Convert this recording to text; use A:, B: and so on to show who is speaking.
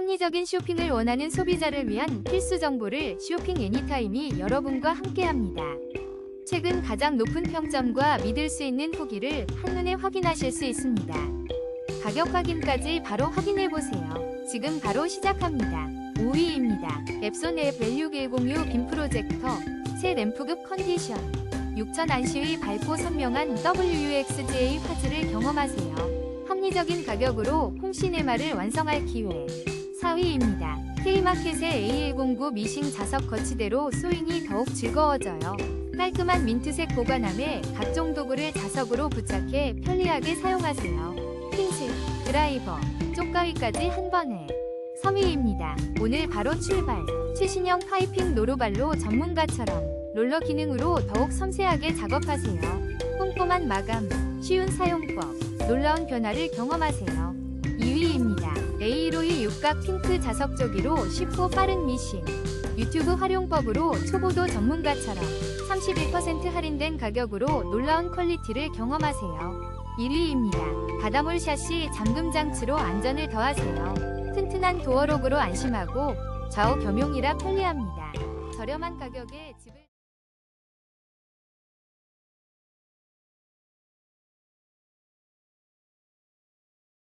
A: 합리적인 쇼핑을 원하는 소비자를 위한 필수 정보를 쇼핑 애니타임이 여러분과 함께합니다. 최근 가장 높은 평점과 믿을 수 있는 후기를 한눈에 확인하실 수 있습니다. 가격 확인까지 바로 확인해 보세요. 지금 바로 시작합니다. 5위입니다. 앱손 앱 밸류 106 빔 프로젝터 새 램프급 컨디션 6000 안시의 밝고 선명한 WUXGA 화질을 경험하세요. 합리적인 가격으로 홍시네마를 완성할 기회 4위입니다. K마켓의 A109 미싱 자석 거치대로 소잉이 더욱 즐거워져요. 깔끔한 민트색 보관함에 각종 도구를 자석으로 부착해 편리하게 사용하세요. 핀셋, 드라이버, 쪽가위까지 한 번에 3위입니다. 오늘 바로 출발. 최신형 파이핑 노루발로 전문가처럼 롤러 기능으로 더욱 섬세하게 작업하세요. 꼼꼼한 마감, 쉬운 사용법, 놀라운 변화를 경험하세요. 육각 핑크 자석 조기로 쉽고 빠른 미싱. 유튜브 활용법으로 초보도 전문가처럼 31% 할인된 가격으로 놀라운 퀄리티를 경험하세요. 1위입니다. 바다몰 샷시 잠금 장치로 안전을 더하세요. 튼튼한 도어록으로 안심하고 좌우 겸용이라 편리합니다. 저렴한 가격에 집을